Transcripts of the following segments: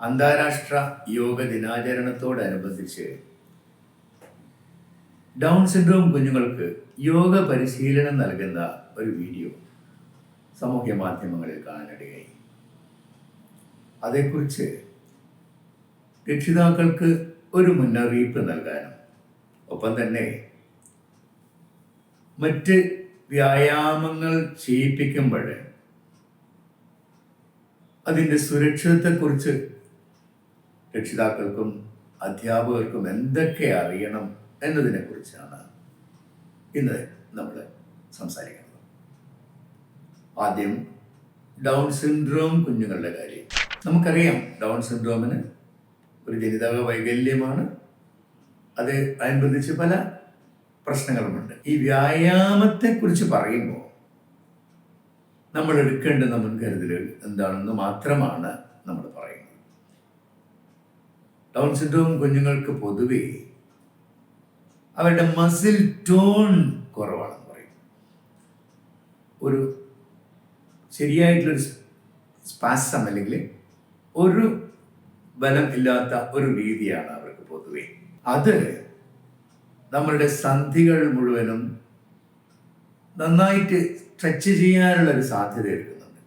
അന്താരാഷ്ട്ര yoga ദിനാചരണത്തോടനുബന്ധിച്ച് down syndrome കുഞ്ഞുങ്ങൾക്ക് യോഗ പരിശീലനം നൽകുന്ന ഒരു വീഡിയോ സാമൂഹ്യ മാധ്യമങ്ങളിൽ കാണാനിടയായി. അതേക്കുറിച്ച് രക്ഷിതാക്കൾക്ക് ഒരു മുന്നറിയിപ്പ് നൽകാനും ഒപ്പം തന്നെ മറ്റ് വ്യായാമങ്ങൾ ചെയ്യിപ്പിക്കുമ്പോൾ അതിന്റെ സുരക്ഷിതത്വത്തെക്കുറിച്ച് രക്ഷിതാക്കൾക്കും അധ്യാപകർക്കും എന്തൊക്കെ അറിയണം എന്നതിനെക്കുറിച്ചാണ് ഇന്ന് നമ്മൾ സംസാരിക്കുന്നത്. ആദ്യം ഡൗൺ സിൻഡ്രോം കുഞ്ഞുങ്ങളുടെ കാര്യം. നമുക്കറിയാം ഡൗൺ സിൻഡ്രോമിന് ഒരു ജനിതക വൈകല്യമാണ്. അത് അനുബന്ധിച്ച് പല പ്രശ്നങ്ങളുമുണ്ട്. ഈ വ്യായാമത്തെ കുറിച്ച് പറയുമ്പോൾ നമ്മൾ എടുക്കേണ്ടുന്ന മുൻകരുതലുകൾ എന്താണെന്ന് മാത്രമാണ് നമ്മൾ പറയുന്നത്. ഡൗൺ സിൻഡ്രോം കുഞ്ഞുങ്ങൾക്ക് പൊതുവേ അവരുടെ മസിൽ ടോൺ കുറവാണെന്ന് പറയും. ഒരു ശരിയായിട്ടുള്ളൊരു സ്പാസം അല്ലെങ്കിൽ ഒരു ബലം ഇല്ലാത്ത ഒരു രീതിയാണ് അവർക്ക് പൊതുവെ. അത് നമ്മളുടെ സന്ധികൾ മുഴുവനും നന്നായിട്ട് സ്ട്രെച്ച് ചെയ്യാനുള്ള ഒരു സാധ്യത എടുക്കുന്നുണ്ട്.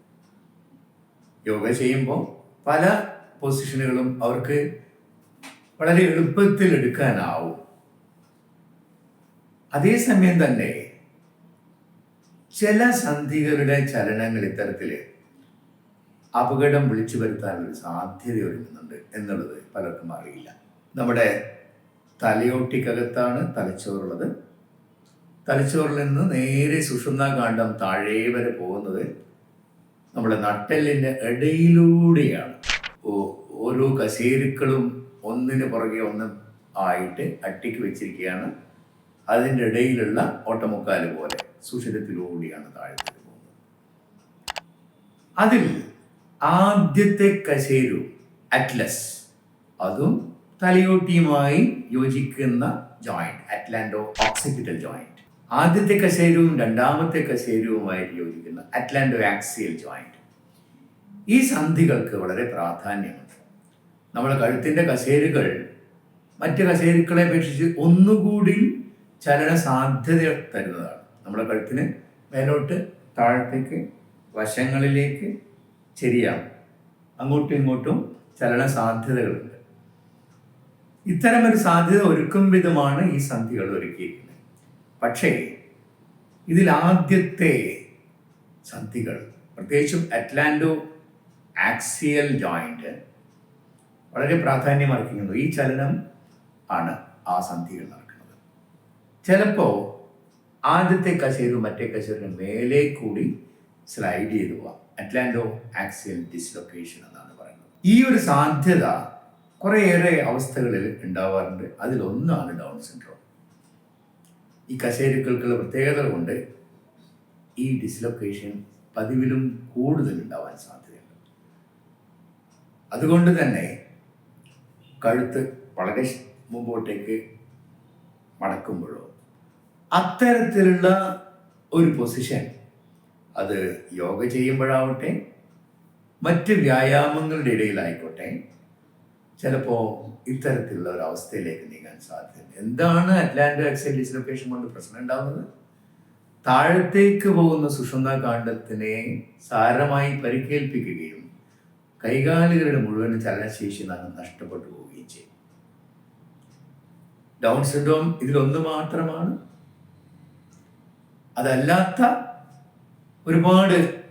യോഗ ചെയ്യുമ്പോൾ പല പൊസിഷനുകളും അവർക്ക് വളരെ എളുപ്പത്തിൽ എടുക്കാനാവും. അതേസമയം തന്നെ ചില സന്ധികളുടെ ചലനങ്ങൾ ഇത്തരത്തിൽ അപകടം വിളിച്ചു വരുത്താനുള്ള സാധ്യത ഒരുങ്ങുന്നുണ്ട് എന്നുള്ളത് പലർക്കും അറിയില്ല. നമ്മുടെ തലയോട്ടിക്കകത്താണ് തലച്ചോറുള്ളത്. തലച്ചോറിൽ നിന്ന് നേരെ സുഷുമ്ന കാണ്ഡം താഴെ വരെ പോകുന്നത് നമ്മുടെ നട്ടെല്ലിന്റെ ഇടയിലൂടെയാണ്. ഓരോ കശേരുക്കളും ഒന്നിന് പുറകെ ഒന്ന് ആയിട്ട് അട്ടിക്ക് വെച്ചിരിക്കുകയാണ്. അതിന്റെ ഇടയിലുള്ള ഓട്ടമുക്കാൽ പോലെ സുഷിരത്തിലൂടെയാണ് താഴെ പോകുന്നത്. അതിൽ ആദ്യത്തെ കശേരു അറ്റ്ലസ്. അതും തലയോട്ടിയുമായി യോജിക്കുന്ന ജോയിന്റ് അറ്റ്ലാന്റോ ഓക്സിപിറ്റൽ ജോയിന്റ് ആദ്യത്തെ കശേരുവും രണ്ടാമത്തെ കശേരുവുമായിട്ട് യോജിക്കുന്ന അറ്റ്ലാന്റോ ആക്സിയൽ ജോയിന്റ് ഈ സന്ധികൾക്ക് വളരെ പ്രാധാന്യമുണ്ട്. നമ്മുടെ കഴുത്തിന്റെ കശേരുകൾ മറ്റ് കശേരുക്കളെ അപേക്ഷിച്ച് ഒന്നുകൂടി ചലന സാധ്യത തരുന്നതാണ്. നമ്മുടെ കഴുത്തിന് മേലോട്ട് താഴത്തേക്ക് വശങ്ങളിലേക്ക് ചെരിയാം. അങ്ങോട്ടും ഇങ്ങോട്ടും ചലന സാധ്യതകളുണ്ട്. ഇത്തരം ഒരു സാധ്യത ഒരുക്കും വിധമാണ് ഈ സന്ധികൾ ഒരുക്കിയിരിക്കുന്നത്. പക്ഷേ ഇതിൽ ആദ്യത്തെ സന്ധികൾ പ്രത്യേകിച്ചും അറ്റ്ലാൻഡോ ആക്സിയൽ ജോയിന്റ് വളരെ പ്രാധാന്യം അർഹിക്കുന്നു. ഈ ചലനം ആണ് ആ സന്ധികൾ നടക്കുന്നത്. ചിലപ്പോൾ ആദ്യത്തെ കശേരു മറ്റേ കശേരിന് മേലെ കൂടി സ്ലൈഡ് ചെയ്തു പോവാം. അറ്റ്ലാന്റോ ആക്സിയൽ ഡിസ്ലൊക്കേഷൻ എന്നാണ് പറയുന്നത്. ഈ ഒരു സാധ്യത കുറേയേറെ അവസ്ഥകളിൽ ഉണ്ടാവാറുണ്ട്. അതിലൊന്നാണ് ഡൗൺ സിൻഡ്രോം ഈ കശേരുക്കൾക്കുള്ള പ്രത്യേകത കൊണ്ട് ഈ ഡിസ്ലൊക്കേഷൻ പതിവിലും കൂടുതൽ ഉണ്ടാവാൻ സാധ്യതയുണ്ട്. അതുകൊണ്ട് തന്നെ കഴുത്ത് വളരെ മുമ്പോട്ടേക്ക് മടക്കുമ്പോഴോ അത്തരത്തിലുള്ള ഒരു പൊസിഷൻ അത് യോഗ ചെയ്യുമ്പോഴാവട്ടെ മറ്റ് വ്യായാമങ്ങളുടെ ഇടയിലായിക്കോട്ടെ ചിലപ്പോൾ ഇത്തരത്തിലുള്ള ഒരു അവസ്ഥയിലേക്ക് നീങ്ങാൻ സാധ്യതയുണ്ട്. എന്താണ് അറ്റ്ലാന്റോ എക്സൈൽ ഡിസ്ലൊക്കേഷൻ കൊണ്ട് പ്രശ്നം ഉണ്ടാകുന്നത് താഴത്തേക്ക് പോകുന്ന സുഷുമ്ന കാണ്ഡത്തിനെ സാരമായി പരിക്കേൽപ്പിക്കുകയും കൈകാലുകളുടെ മുഴുവൻ ചലനശേഷി നാം നഷ്ടപ്പെട്ടു ചെയ്യും ഡൗൺ സിൻഡ്രോം ഇതിലൊന്ന് മാത്രമാണ്. അതല്ലാത്ത ഒരുപാട്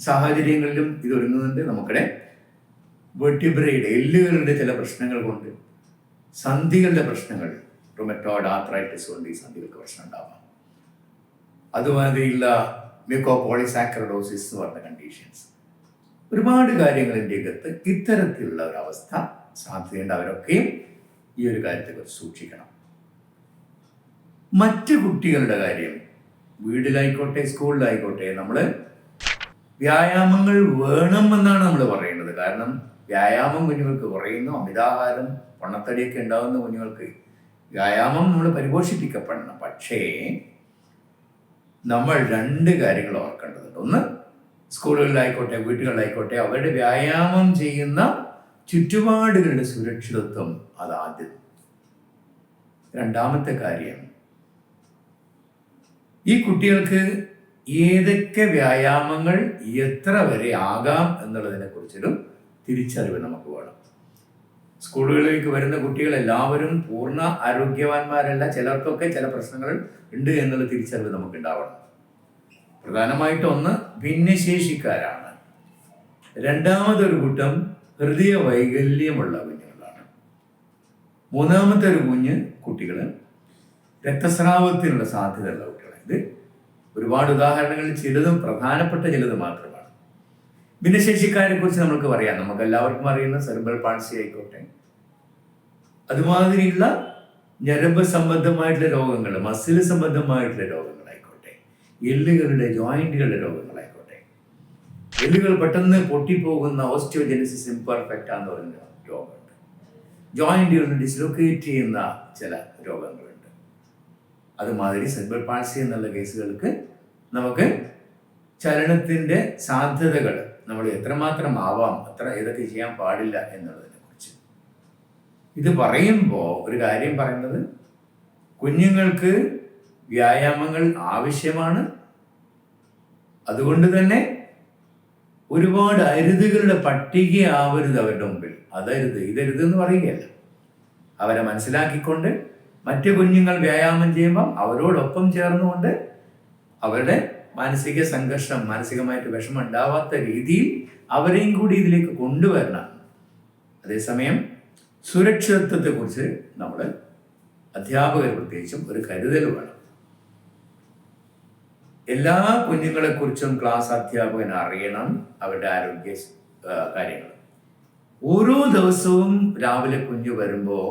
സാഹചര്യങ്ങളിലും ഇത് ഒരുങ്ങുന്നുണ്ട് നമുക്കിടെ വെട്ടിബ്രയുടെ എല്ലുകളുടെ ചില പ്രശ്നങ്ങൾ കൊണ്ട് സന്ധികളുടെ പ്രശ്നങ്ങൾ റൊമറ്റോഡ് ആത്രൈറ്റിസ് കൊണ്ട് ഈ സന്ധികൾക്ക് പ്രശ്നം ഉണ്ടാവാം. അതുമാതിരിയുള്ള മ്യൂക്കോപോളിസാക്രഡോസിസ് എന്ന് പറഞ്ഞ കണ്ടീഷൻസ് ഒരുപാട് കാര്യങ്ങളിന്റെ അകത്ത് ഇത്തരത്തിലുള്ള ഒരു അവസ്ഥ സാധ്യതയുണ്ട്. അവരൊക്കെയും ഈ ഒരു കാര്യത്തെക്കുറിച്ച് സൂക്ഷിക്കണം. മറ്റ് കുട്ടികളുടെ കാര്യം. വീട്ടിലായിക്കോട്ടെ സ്കൂളിലായിക്കോട്ടെ നമ്മൾ വ്യായാമങ്ങൾ വേണം എന്നാണ് നമ്മൾ പറയുന്നത്. കാരണം വ്യായാമം കുഞ്ഞുങ്ങൾക്ക് കുറയുന്നു അമിതാഹാരം പണത്തടിയൊക്കെ ഉണ്ടാകുന്ന കുഞ്ഞുങ്ങൾക്ക് വ്യായാമം നമ്മൾ പരിപോഷിപ്പിക്കപ്പെടണം. പക്ഷേ നമ്മൾ രണ്ട് കാര്യങ്ങൾ ഓർക്കേണ്ടതുണ്ട്. ഒന്ന് സ്കൂളുകളിലായിക്കോട്ടെ വീട്ടുകളിലായിക്കോട്ടെ അവരുടെ വ്യായാമം ചെയ്യുന്ന ചുറ്റുപാടുകളുടെ സുരക്ഷിതത്വം അതാദ്യം രണ്ടാമത്തെ കാര്യം ഈ കുട്ടികൾക്ക് ഏതൊക്കെ വ്യായാമങ്ങൾ എത്ര വരെ ആകാം എന്നുള്ളതിനെ കുറിച്ചൊരു തിരിച്ചറിവ് നമുക്ക് വേണം. സ്കൂളുകളിലേക്ക് വരുന്ന കുട്ടികൾ എല്ലാവരും പൂർണ ആരോഗ്യവാന്മാരല്ല. ചിലർക്കൊക്കെ ചില പ്രശ്നങ്ങൾ ഉണ്ട് എന്നുള്ള തിരിച്ചറിവ് നമുക്ക് ഉണ്ടാവണം പ്രധാനമായിട്ട് ഒന്ന് ഭിന്നശേഷിക്കാരാണ്. രണ്ടാമതൊരു കൂട്ടം ഹൃദയ വൈകല്യമുള്ള കുഞ്ഞുങ്ങളാണ് മൂന്നാമത്തെ ഒരു കുഞ്ഞ് കുട്ടികൾ രക്തസ്രാവത്തിനുള്ള സാധ്യതയുള്ള കുട്ടികളാണ്. ഇത് ഒരുപാട് ഉദാഹരണങ്ങളിൽ ചിലതും പ്രധാനപ്പെട്ട ചിലത് മാത്രമാണ്. ഭിന്നശേഷിക്കാരെ കുറിച്ച് നമുക്ക് പറയാം. നമുക്ക് എല്ലാവർക്കും അറിയുന്ന സെർബൽ പാൾസി ആയിക്കോട്ടെ. അതുമാതിരിയുള്ള ഞരമ്പ് സംബന്ധമായിട്ടുള്ള രോഗങ്ങൾ മസിൽ സംബന്ധമായിട്ടുള്ള രോഗങ്ങളായിക്കോട്ടെ. എല്ലുകളുടെ ജോയിന്റുകളുടെ രോഗങ്ങളായിക്കോട്ടെ. എല്ലുകൾ പെട്ടെന്ന് പൊട്ടിപ്പോകുന്ന ഓസ്റ്റിയോജെനിസിസ് ഇംപെർഫെക്റ്റ് എന്ന് പറയുന്ന രോഗമുണ്ട്. ജോയിന്റ് ഡിസ്ലൊക്കേറ്റ് ചെയ്യുന്ന ചില രോഗങ്ങളുണ്ട്. അതുമാതിരി സെർബൽ പാൾസി എന്നുള്ള കേസുകൾക്ക് നമുക്ക് ചലനത്തിന്റെ സാധ്യതകൾ നമ്മൾ എത്രമാത്രം ആവാം അത്ര ഏതൊക്കെ ചെയ്യാൻ പാടില്ല എന്നുള്ളതിനെ കുറിച്ച്. ഇത് പറയുമ്പോൾ ഒരു കാര്യം പറയുന്നത് കുഞ്ഞുങ്ങൾക്ക് വ്യായാമങ്ങൾ ആവശ്യമാണ്. അതുകൊണ്ട് തന്നെ ഒരുപാട് അരുതുകളുടെ പട്ടികയാവരുത് അവരുടെ മുമ്പിൽ. അതരുത് ഇതരുത് എന്ന് പറയുകയല്ല. അവരെ മനസ്സിലാക്കിക്കൊണ്ട് മറ്റു കുഞ്ഞുങ്ങൾ വ്യായാമം ചെയ്യുമ്പോൾ അവരോടൊപ്പം ചേർന്നുകൊണ്ട് അവരുടെ മാനസിക സംഘർഷം മാനസികമായിട്ട് വിഷമം ഉണ്ടാവാത്ത രീതിയിൽ അവരെയും കൂടി ഇതിലേക്ക് കൊണ്ടുവരണം. അതേസമയം സുരക്ഷിതത്വത്തെക്കുറിച്ച് നമ്മൾ അധ്യാപകർ പ്രത്യേകിച്ചും ഒരു കരുതൽ വേണം. എല്ലാ കുഞ്ഞുങ്ങളെക്കുറിച്ചും ക്ലാസ് അധ്യാപകൻ അറിയണം അവരുടെ ആരോഗ്യ കാര്യങ്ങൾ. ഓരോ ദിവസവും രാവിലെ കുഞ്ഞ് വരുമ്പോൾ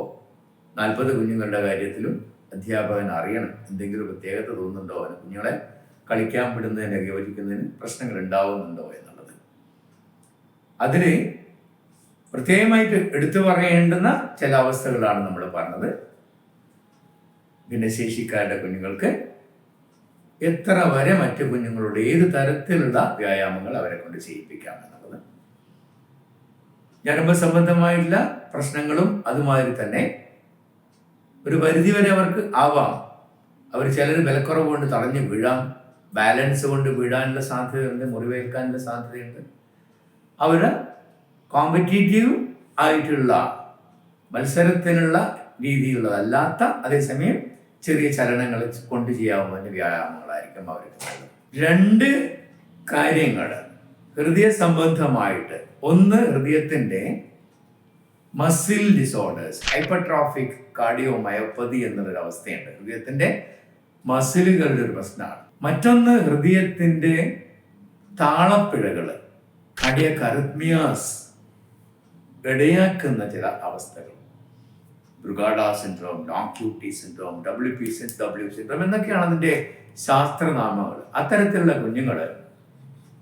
നാൽപ്പത് കുഞ്ഞുങ്ങളുടെ കാര്യത്തിലും അധ്യാപകൻ അറിയണം. എന്തെങ്കിലും പ്രത്യേകത തോന്നുന്നുണ്ടോ? അവന് കുഞ്ഞുങ്ങളെ കളിക്കാൻ വിടുന്നതിന് യോജിക്കുന്നതിന് പ്രശ്നങ്ങൾ ഉണ്ടാവുന്നുണ്ടോ എന്നുള്ളത്. അതിന് പ്രത്യേകമായിട്ട് എടുത്തു പറയേണ്ടുന്ന ചില അവസ്ഥകളാണ് നമ്മൾ പറഞ്ഞത്. ഭിന്നശേഷിക്കാരുടെ കുഞ്ഞുങ്ങൾക്ക് എത്ര വരെ മറ്റു കുഞ്ഞുങ്ങളുടെ ഏത് തരത്തിലുള്ള വ്യായാമങ്ങൾ അവരെ കൊണ്ട് ചെയ്യിപ്പിക്കാം എന്നുള്ളത്? ഞരമ്പ് സംബന്ധമായിട്ടുള്ള പ്രശ്നങ്ങളും അതുമാതിരി തന്നെ ഒരു പരിധി വരെ അവർക്ക് ആവാം. അവർ ചിലർ വിലക്കുറവ് കൊണ്ട് തടഞ്ഞു വീഴാം. ബാലൻസ് കൊണ്ട് വീഴാനുള്ള സാധ്യതയുണ്ട് മുറിവേൽക്കാനുള്ള സാധ്യതയുണ്ട്. അവർ കോമ്പറ്റീറ്റീവ് ആയിട്ടുള്ള മത്സരത്തിനുള്ള രീതിയിലുള്ളതല്ലാത്ത അതേസമയം ചെറിയ ചലനങ്ങൾ കൊണ്ട് ചെയ്യാവുന്ന വ്യായാമങ്ങളായിരിക്കും അവർക്ക് രണ്ട് കാര്യങ്ങൾ ഹൃദയ സംബന്ധമായിട്ട്. ഒന്ന് ഹൃദയത്തിന്റെ muscle disorders hypertrophic cardio myopathy എന്നുള്ളൊരു അവസ്ഥയുണ്ട്. ഹൃദയത്തിന്റെ മസിലുകളുടെ ഒരു പ്രശ്നമാണ്. മറ്റൊന്ന് ഹൃദയത്തിന്റെ താളപ്പിഴകൾ കാർഡിയക് അറിത്മിയാസ് ഇടയാക്കുന്ന ചില അവസ്ഥകൾ. ബ്രുഗാഡ സിൻഡ്രോം ഡോക്യൂട്ടി സിൻഡ്രോം ഡബ്ല്യു പി സിൻ ഡബ്ല്യു സിൻഡ്രോം എന്നൊക്കെയാണ് അതിന്റെ ശാസ്ത്രനാമങ്ങൾ. അത്തരത്തിലുള്ള കുഞ്ഞുങ്ങൾ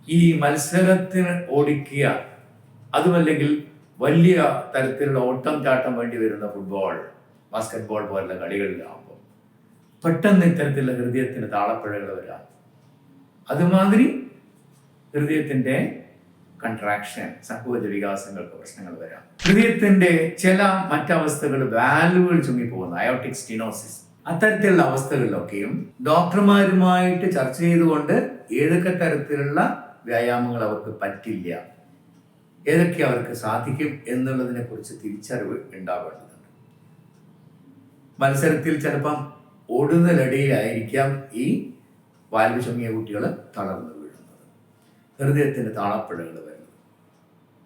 ഈ മത്സരത്തിന് ഓടിക്കുക അതുമല്ലെങ്കിൽ വലിയ തരത്തിലുള്ള ഓട്ടം ചാട്ടം വേണ്ടി വരുന്ന ഫുട്ബോൾ ബാസ്കറ്റ്ബോൾ പോലുള്ള കളികളിലാകുമ്പോൾ പെട്ടെന്ന് ഇത്തരത്തിലുള്ള ഹൃദയത്തിന് താളപ്പിഴകൾ വരാം. അതുമാതിരി ഹൃദയത്തിന്റെ കൺട്രാക്ഷൻ സങ്കോച വികാസങ്ങൾക്ക് പ്രശ്നങ്ങൾ വരാം. ഹൃദയത്തിന്റെ ചില മറ്റവസ്ഥകൾ വാൽവുകൾ ചുങ്ങിപ്പോകുന്ന. അയോട്ടിക് സ്റ്റിനോസിസ് അത്തരത്തിലുള്ള അവസ്ഥകളിലൊക്കെയും ഡോക്ടർമാരുമായിട്ട് ചർച്ച ചെയ്തുകൊണ്ട് ഏതൊക്കെ തരത്തിലുള്ള വ്യായാമങ്ങൾ അവർക്ക് പറ്റില്ല ഏതൊക്കെ അവർക്ക് സാധിക്കും എന്നുള്ളതിനെ കുറിച്ച് തിരിച്ചറിവ് ഉണ്ടാവേണ്ടതുണ്ട് മത്സരത്തിൽ ചിലപ്പം ഓടുന്നതിനിടയിലായിരിക്കാം ഈ വാൽവ് ചുങ്ങിയ കുട്ടികൾ തളർന്നു വീഴുന്നത്. ഹൃദയത്തിന്റെ താളപ്പിഴകൾ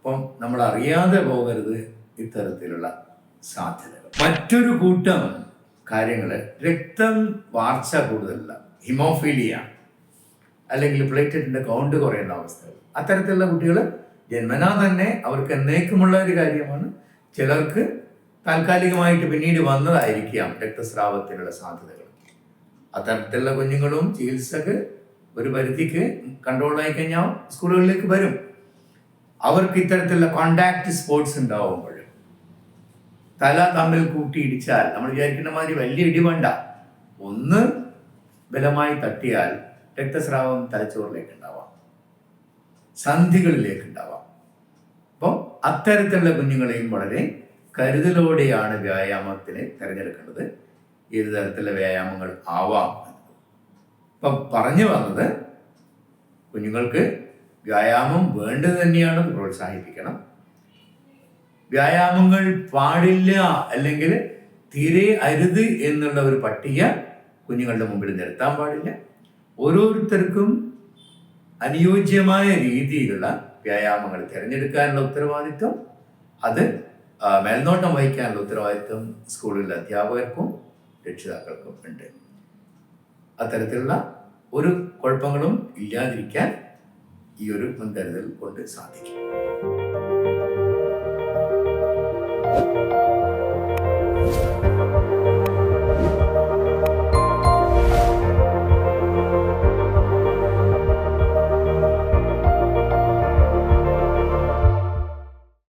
അപ്പം നമ്മൾ അറിയാതെ പോകരുത് ഇത്തരത്തിലുള്ള സാധ്യതകൾ. മറ്റൊരു കൂട്ടം കാര്യങ്ങൾ രക്തം വാർച്ച കൂടുതലുള്ള ഹിമോഫീലിയ അല്ലെങ്കിൽ പ്ലേറ്ററ്റിന്റെ കൗണ്ട് കുറയുന്ന അവസ്ഥകൾ. അത്തരത്തിലുള്ള കുട്ടികൾ ജന്മനാ തന്നെ അവർക്ക് എന്നേക്കുമുള്ള ഒരു കാര്യമാണ്. ചിലർക്ക് താൽക്കാലികമായിട്ട് പിന്നീട് വന്നതായിരിക്കാം രക്തസ്രാവത്തിനുള്ള സാധ്യതകൾ. അത്തരത്തിലുള്ള കുഞ്ഞുങ്ങളും ചികിത്സക്ക് ഒരു പരിധിക്ക് കൺട്രോളായി കഴിഞ്ഞാൽ സ്കൂളുകളിലേക്ക് വരും. അവർക്ക് ഇത്തരത്തിലുള്ള കോണ്ടാക്ട് സ്പോർട്സ് ഉണ്ടാവുമ്പോൾ തല തമ്മിൽ കൂട്ടിയിടിച്ചാൽ നമ്മൾ വിചാരിക്കുന്ന മാതിരി വലിയ ഇടി വേണ്ട. ഒന്ന് ബലമായി തട്ടിയാൽ രക്തസ്രാവം തലച്ചോറിലേക്ക് ഉണ്ടാവാം. സന്ധികളിലേക്ക് ഉണ്ടാവാം. അപ്പം അത്തരത്തിലുള്ള കുഞ്ഞുങ്ങളെയും വളരെ കരുതലോടെയാണ് വ്യായാമത്തിന് തിരഞ്ഞെടുക്കേണ്ടത്. ഏത് തരത്തിലുള്ള വ്യായാമങ്ങൾ ആവാം ഇപ്പം പറഞ്ഞു വന്നത് കുഞ്ഞുങ്ങൾക്ക് വ്യായാമം വേണ്ടത് തന്നെയാണ് പ്രോത്സാഹിപ്പിക്കണം. വ്യായാമങ്ങൾ പാടില്ല അല്ലെങ്കിൽ തീരെ അരുത് എന്നുള്ള ഒരു പട്ടിക കുഞ്ഞുങ്ങളുടെ മുമ്പിൽ നിർത്താൻ പാടില്ല. ഓരോരുത്തർക്കും അനുയോജ്യമായ രീതിയിലുള്ള വ്യായാമങ്ങൾ തിരഞ്ഞെടുക്കാനുള്ള ഉത്തരവാദിത്വം അത് മേൽനോട്ടം വഹിക്കാനുള്ള ഉത്തരവാദിത്വം സ്കൂളിലെ അധ്യാപകർക്കും രക്ഷിതാക്കൾക്കും ഉണ്ട്. അത്തരത്തിലുള്ള ഒരു കുഴപ്പങ്ങളും ഇല്ലാതിരിക്കാൻ ഈ ഒരു മുൻകരുതൽ കൊണ്ട് സാധിക്കും.